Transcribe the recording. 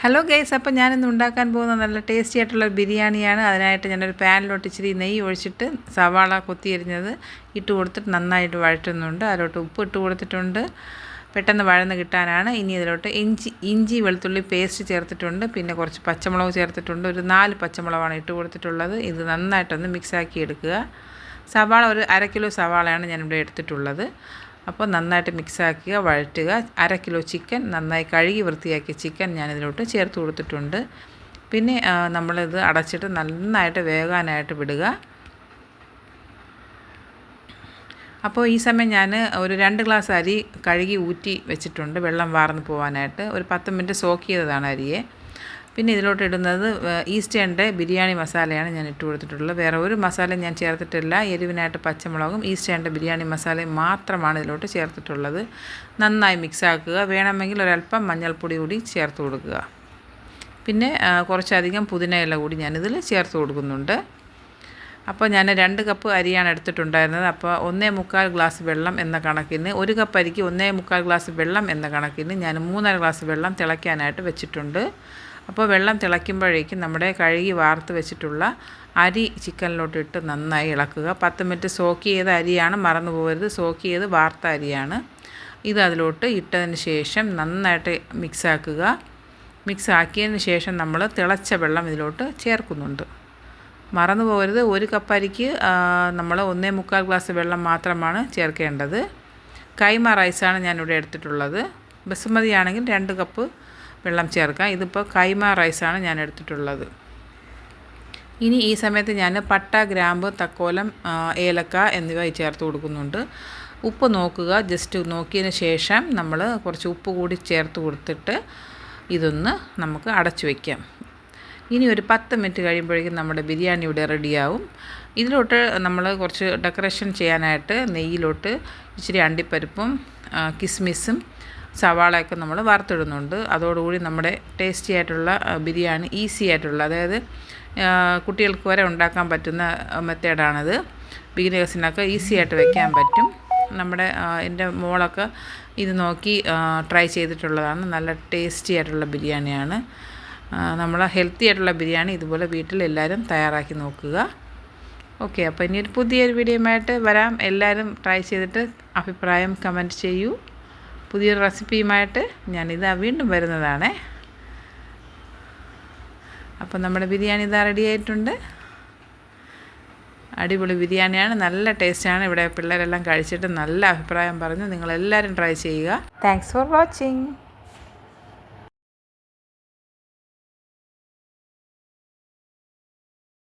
Hello guys അപ്പോൾ ഞാനിന്ന് ഉണ്ടാക്കാൻ പോകുന്ന നല്ല ടേസ്റ്റി ആയിട്ടുള്ള ബിരിയാണിയാണ്. അതിനായിട്ട് ഞാനൊരു പാനിലോട്ട് ഇച്ചിരി നെയ്യ് ഒഴിച്ചിട്ട് സവാള കൊത്തിയരിഞ്ഞത് ഇട്ട് കൊടുത്തിട്ട് നന്നായിട്ട് വഴറ്റുന്നുണ്ട്. അതിലോട്ട് ഉപ്പ് ഇട്ട് കൊടുത്തിട്ടുണ്ട്. പെട്ടെന്ന് വഴന്ന് കിട്ടാനാണ്. ഇനി ഇതിലോട്ട് ഇഞ്ചി ഇഞ്ചി വെളുത്തുള്ളി പേസ്റ്റ് ചേർത്തിട്ടുണ്ട്. പിന്നെ കുറച്ച് പച്ചമുളക് ചേർത്തിട്ടുണ്ട്. ഒരു നാല് പച്ചമുളകാണ് ഇട്ട് കൊടുത്തിട്ടുള്ളത്. ഇത് നന്നായിട്ടൊന്ന് മിക്സാക്കി എടുക്കുക. സവാള ഒരു അര കിലോ സവാളയാണ് ഞാനിവിടെ എടുത്തിട്ടുള്ളത്. അപ്പോൾ നന്നായിട്ട് മിക്സാക്കുക വഴറ്റുക. അര കിലോ ചിക്കൻ നന്നായി കഴുകി വൃത്തിയാക്കിയ ചിക്കൻ ഞാനിതിലോട്ട് ചേർത്ത് കൊടുത്തിട്ടുണ്ട്. പിന്നെ നമ്മളിത് അടച്ചിട്ട് നന്നായിട്ട് വേകാനായിട്ട് വിടുക. അപ്പോൾ ഈ സമയം ഞാൻ ഒരു രണ്ട് ഗ്ലാസ് അരി കഴുകി ഊറ്റി വെച്ചിട്ടുണ്ട് വെള്ളം വാർന്ന് പോകാനായിട്ട് ഒരു പത്ത് മിനിറ്റ് സോക്ക് ചെയ്തതാണ് അരിയെ. പിന്നെ ഇതിലോട്ട് ഇടുന്നത് ഈസ്റ്റേണിന്റെ ബിരിയാണി മസാലയാണ് ഞാൻ ഇട്ട് കൊടുത്തിട്ടുള്ളത്. വേറെ ഒരു മസാലയും ഞാൻ ചേർത്തിട്ടില്ല. എരിവിനായിട്ട് പച്ചമുളകും ഈസ്റ്റേണിന്റെ ബിരിയാണി മസാലയും മാത്രമാണ് ഇതിലോട്ട് ചേർത്തിട്ടുള്ളത്. നന്നായി മിക്സ് ആക്കുക. വേണമെങ്കിൽ ഒരല്പം മഞ്ഞൾപ്പൊടി കൂടി ചേർത്ത് കൊടുക്കുക. പിന്നെ കുറച്ചധികം പുതിന ഇല കൂടി ഞാനിതിൽ ചേർത്ത് കൊടുക്കുന്നുണ്ട്. അപ്പോൾ ഞാൻ രണ്ട് കപ്പ് അരിയാണ് എടുത്തിട്ടുണ്ടായിരുന്നത്. അപ്പോൾ ഒന്നേ മുക്കാൽ ഗ്ലാസ് വെള്ളം എന്ന കണക്കിന് ഒരു കപ്പ് അരിക്ക് ഒന്നേ മുക്കാൽ ഗ്ലാസ് വെള്ളം എന്ന കണക്കിന് ഞാൻ മൂന്നര ഗ്ലാസ് വെള്ളം തിളയ്ക്കാനായിട്ട് വെച്ചിട്ടുണ്ട്. അപ്പോൾ വെള്ളം തിളയ്ക്കുമ്പോഴേക്കും നമ്മുടെ കഴുകി വാർത്ത് വെച്ചിട്ടുള്ള അരി ചിക്കനിലോട്ട് ഇട്ട് നന്നായി ഇളക്കുക. പത്ത് മിനിറ്റ് സോക്ക് ചെയ്ത അരിയാണ് മറന്നു പോകരുത്. സോക്ക് ചെയ്ത് വാർത്ത അരിയാണ്. ഇത് അതിലോട്ട് ഇട്ടതിന് ശേഷം നന്നായിട്ട് മിക്സാക്കുക മിക്സ് ആക്കിയതിന് ശേഷം നമ്മൾ തിളച്ച വെള്ളം ഇതിലോട്ട് ചേർക്കുന്നുണ്ട്. മറന്നു പോകരുത്. ഒരു കപ്പ് അരിക്ക് നമ്മൾ ഒന്നേ മുക്കാൽ ഗ്ലാസ് വെള്ളം മാത്രമാണ് ചേർക്കേണ്ടത്. കൈമ റൈസാണ് ഞാനിവിടെ എടുത്തിട്ടുള്ളത്. ബസുമതി ആണെങ്കിൽ രണ്ട് കപ്പ് വെള്ളം ചേർക്കാം ഇതിപ്പോൾ കൈമ റൈസാണ് ഞാൻ എടുത്തിട്ടുള്ളത്. ഇനി ഈ സമയത്ത് ഞാൻ പട്ട ഗ്രാമ്പ് തക്കോലം ഏലക്ക എന്നിവ ചേർത്ത് കൊടുക്കുന്നുണ്ട്. ഉപ്പ് നോക്കുക. ജസ്റ്റ് നോക്കിയതിന് ശേഷം നമ്മൾ കുറച്ച് ഉപ്പ് കൂടി ചേർത്ത് കൊടുത്തിട്ട് ഇതൊന്ന് നമുക്ക് അടച്ചു വയ്ക്കാം ഇനി ഒരു പത്ത് മിനിറ്റ് കഴിയുമ്പോഴേക്കും നമ്മുടെ ബിരിയാണി ഇവിടെ റെഡിയാവും. ഇതിലോട്ട് നമ്മൾ കുറച്ച് ഡെക്കറേഷൻ ചെയ്യാനായിട്ട് നെയ്യിലോട്ട് ഇച്ചിരി അണ്ടിപ്പരിപ്പും കിസ്മിസും സവാളയൊക്കെ നമ്മൾ വറുത്തിടുന്നുണ്ട്. അതോടുകൂടി നമ്മുടെ ടേസ്റ്റി ആയിട്ടുള്ള ബിരിയാണി ഈസി ആയിട്ടുള്ള അതായത് കുട്ടികൾക്ക് വരെ ഉണ്ടാക്കാൻ പറ്റുന്ന മെത്തേഡാണത്. ബിഗിനേഴ്സിനൊക്കെ ഈസി ആയിട്ട് വയ്ക്കാൻ പറ്റും. നമ്മുടെ എന്റെ മോളൊക്കെ ഇത് നോക്കി ട്രൈ ചെയ്തിട്ടുള്ളതാണ്. നല്ല ടേസ്റ്റി ആയിട്ടുള്ള ബിരിയാണിയാണ്. നമ്മൾ ഹെൽത്തി ആയിട്ടുള്ള ബിരിയാണി ഇതുപോലെ വീട്ടിൽ എല്ലാവരും തയ്യാറാക്കി നോക്കുക. ഓക്കെ അപ്പോൾ ഇനി ഒരു പുതിയൊരു വീഡിയോയുമായിട്ട് വരാം. എല്ലാവരും ട്രൈ ചെയ്തിട്ട് അഭിപ്രായം കമന്റ് ചെയ്യൂ. പുതിയൊരു റെസിപ്പിയുമായിട്ട് ഞാനിതാ വീണ്ടും വരുന്നതാണേ. അപ്പോൾ നമ്മുടെ ബിരിയാണി ഇതാ റെഡി ആയിട്ടുണ്ട്. അടിപൊളി ബിരിയാണിയാണ് നല്ല ടേസ്റ്റാണ്. ഇവിടെ പിള്ളേരെല്ലാം കഴിച്ചിട്ട് നല്ല അഭിപ്രായം പറഞ്ഞു. നിങ്ങളെല്ലാവരും ട്രൈ ചെയ്യുക. Thanks for watching